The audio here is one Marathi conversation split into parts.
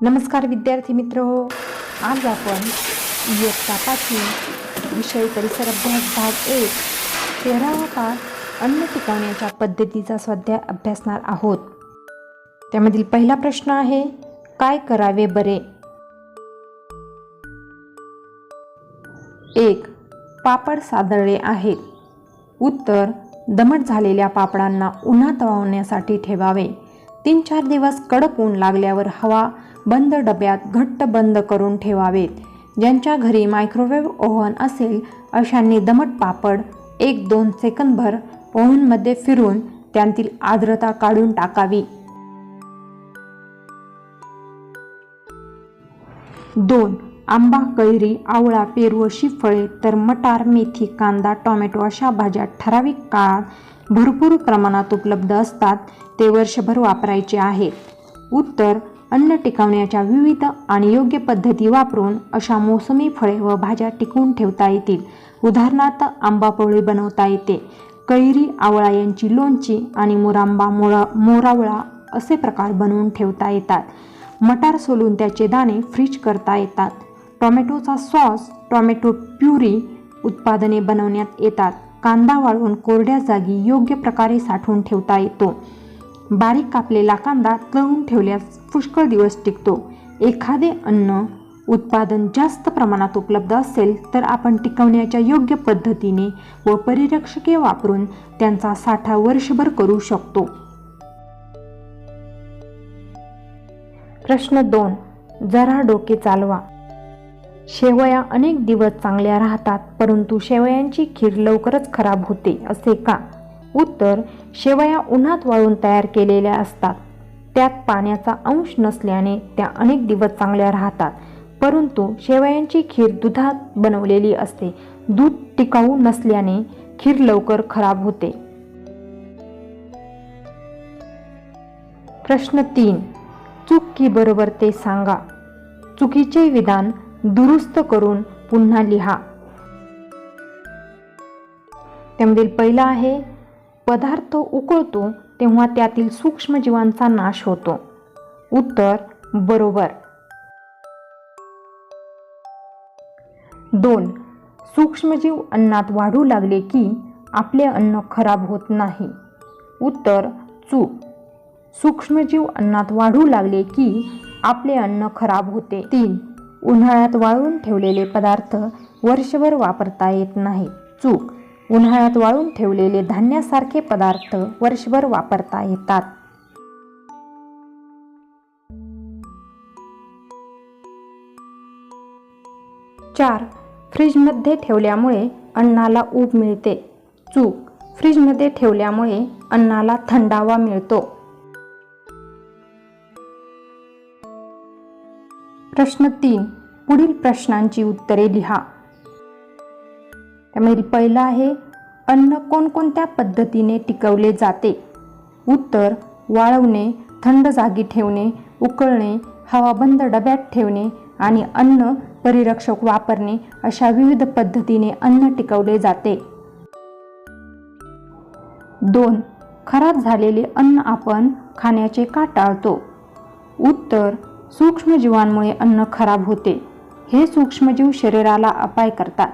नमस्कार विद्यार्थी मित्र. हो आज आपण इयत्ता पाचवी विषय परिसर अभ्यास भाग एक तेरावा पाठ अन्न टिकवण्याच्या पद्धतीचा स्वाध्याय अभ्यासणार आहोत. त्यामधील पहिला प्रश्न आहे काय करावे बरे? एक पापड सादळले आहेत. उत्तर दमट झालेल्या पापडांना उन्हात वाळवण्यासाठी ठेवावे. तीन चार दिवस कडक ऊन लागल्यावर हवा बंद डब्यात घट्ट बंद करून ठेवावेत. ज्यांच्या घरी मायक्रोवेव्ह ओव्हन असेल अशांनी दमट पापड एक दोन सेकंदभर ओव्हनमध्ये फिरून त्यांतील आर्द्रता काढून टाकावी. दोन आंबा कैरी आवळा पेरू अशी फळे तर मटार मेथी कांदा टोमॅटो अशा भाज्या ठराविक काळात भरपूर प्रमाणात उपलब्ध असतात ते वर्षभर वापरायचे आहेत. उत्तर अन्न टिकवण्याच्या विविध आणि योग्य पद्धती वापरून अशा मोसमी फळे व भाज्या टिकवून ठेवता येतील. उदाहरणार्थ आंबा पोळी बनवता येते. कैरी आवळा यांची लोणची आणि मुरांबा मोरा मोरावळा असे प्रकार बनवून ठेवता येतात. मटार सोलून त्याचे दाणे फ्रीज करता येतात. टोमॅटोचा सॉस टोमॅटो प्युरी उत्पादने बनवण्यात येतात. कांदा वाळवून कोरड्या जागी योग्य प्रकारे साठवून ठेवता येतो. बारीक कापलेला कांदा तळून ठेवल्यास पुष्कळ दिवस टिकतो. एखादे अन्न उत्पादन जास्त प्रमाणात उपलब्ध असेल तर आपण टिकवण्याच्या योग्य पद्धतीने व परिरक्षके वापरून त्यांचा साठा वर्षभर करू शकतो. प्रश्न दोन. जरा डोके चालवा. शेवया अनेक दिवस चांगल्या राहतात परंतु शेवयांची खीर लवकरच खराब होते असे का? उत्तर शेवया उन्हात वाळून तयार केलेल्या असतात. त्यात पाण्याचा अंश नसल्याने त्या अनेक दिवस चांगल्या राहतात. परंतु शेवयांची खीर दुधात बनवलेली असते. दूध टिकाऊ नसल्याने खीर लवकर खराब होते. प्रश्न तीन. चूक की बरोबर ते सांगा. चुकीचे विधान दुरुस्त करून पुन्हा लिहा. त्यामधील पहिला आहे पदार्थ उकळतो तेव्हा त्यातील सूक्ष्मजीवांचा नाश होतो. उत्तर बरोबर. दोन सूक्ष्मजीव अन्नात वाढू लागले की आपले अन्न खराब होत नाही. उत्तर चूक. सूक्ष्मजीव अन्नात वाढू लागले की आपले अन्न खराब होते. तीन उन्हाळ्यात वाळून ठेवलेले पदार्थ वर्षभर वापरता येत नाही. चूक. उन्हाळ्यात वाळून ठेवलेले धान्यासारखे पदार्थ वर्षभर वापरता येतात. चार फ्रीजमध्ये ठेवल्यामुळे अन्नाला ऊब मिळते. चूक फ्रीजमध्ये ठेवल्यामुळे अन्नाला थंडावा मिळतो. प्रश्न तीन पुढील प्रश्नांची उत्तरे लिहा. त्यामुळे पहिलं आहे अन्न कोणकोणत्या पद्धतीने टिकवले जाते? उत्तर वाळवणे थंड जागी ठेवणे उकळणे हवाबंद डब्यात ठेवणे आणि अन्न परिरक्षक वापरणे अशा विविध पद्धतीने अन्न टिकवले जाते. दोन खराब झालेले अन्न आपण खाण्याचे का टाळतो? उत्तर सूक्ष्मजीवांमुळे अन्न खराब होते. हे सूक्ष्मजीव शरीराला अपाय करतात.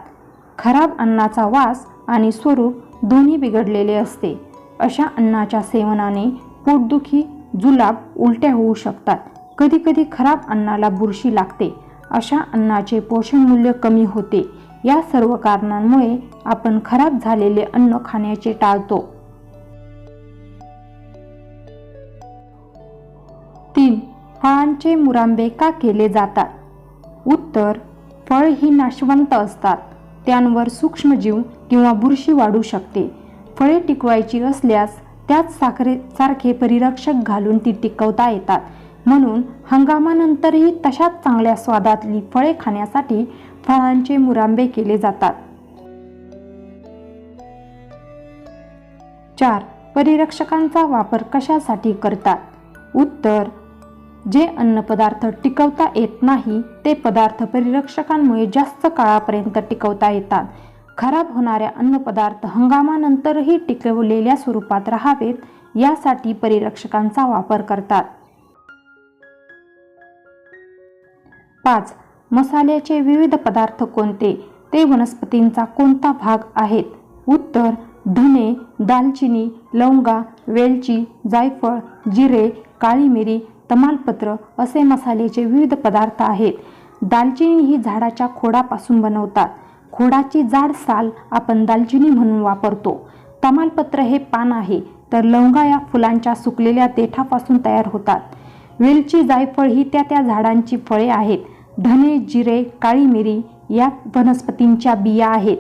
खराब अन्नाचा वास आणि स्वरूप दोन्ही बिघडलेले असते. अशा अन्नाच्या सेवनाने पोटदुखी जुलाब उलट्या होऊ शकतात. कधीकधी खराब अन्नाला बुरशी लागते. अशा अन्नाचे पोषण मूल्य कमी होते. या सर्व कारणांमुळे आपण खराब झालेले अन्न खाण्याचे टाळतो. तीन. फळांचे मुरांबे का केले जातात? उत्तर फळ ही नाशवंत असतात. त्यांवर सूक्ष्मजीव किंवा बुरशी वाढू शकते. फळे टिकवायची असल्यास त्यात साखरेसारखे परिरक्षक घालून ती टिकवता येतात. म्हणून हंगामानंतरही तशाच चांगल्या स्वादातली फळे खाण्यासाठी फळांचे मुरांबे केले जातात. चार. परिरक्षकांचा वापर कशासाठी करतात? उत्तर जे अन्नपदार्थ टिकवता येत नाही ते पदार्थ परिरक्षकांमुळे जास्त काळापर्यंत टिकवता येतात. खराब होणाऱ्या अन्नपदार्थ हंगामानंतरही टिकवलेल्या स्वरूपात राहावेत यासाठी परिरक्षकांचा वापर करतात. पाच. मसाल्याचे विविध पदार्थ कोणते? ते वनस्पतींचा कोणता भाग आहेत? उत्तर धने दालचिनी लवंगा वेलची जायफळ जिरे काळी मिरी तमालपत्र असे मसाल्याचे विविध पदार्थ आहेत. दालचिनी ही झाडाच्या खोडापासून बनवतात. खोडाची जाड साल आपण दालचिनी म्हणून वापरतो. तमालपत्र हे पान आहे तर लवंगा या फुलांच्या सुकलेल्या देठापासून तयार होतात. वेलची जायफळ ही त्या त्या झाडांची फळे आहेत. धने जिरे काळी मिरी या वनस्पतींच्या बिया आहेत.